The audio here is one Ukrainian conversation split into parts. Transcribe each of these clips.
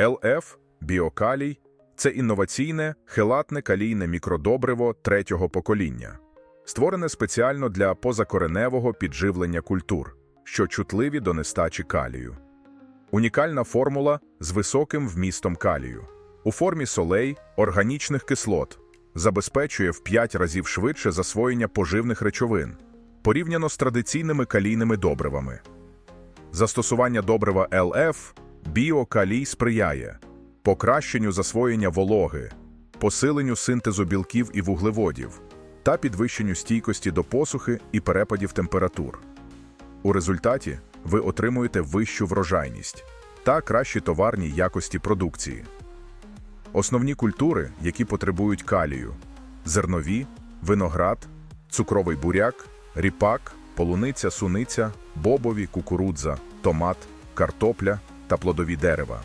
ЛФ біокалій це інноваційне хелатне калійне мікродобриво третього покоління, створене спеціально для позакореневого підживлення культур, що чутливі до нестачі калію. Унікальна формула з високим вмістом калію. У формі солей органічних кислот забезпечує в 5 разів швидше засвоєння поживних речовин, порівняно з традиційними калійними добривами. Застосування добрива ЛФ біокалій сприяє покращенню засвоєння вологи, посиленню синтезу білків і вуглеводів та підвищенню стійкості до посухи і перепадів температур. У результаті ви отримуєте вищу врожайність та кращі товарні якості продукції. Основні культури, які потребують калію: зернові, виноград, цукровий буряк, ріпак, полуниця, суниця, бобові, кукурудза, томат, картопля та плодові дерева.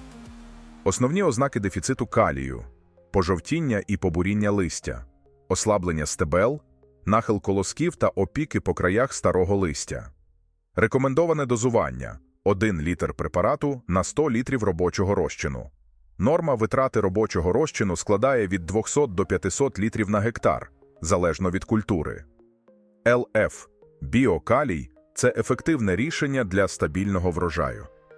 Основні ознаки дефіциту калію: пожовтіння і побуріння листя, ослаблення стебел, нахил колосків та опіки по краях старого листя. Рекомендоване дозування 1 літр препарату на 100 літрів робочого розчину. Норма витрати робочого розчину складає від 200 до 500 літрів на гектар, залежно від культури. ЛФ біокалій це ефективне рішення для стабільного врожаю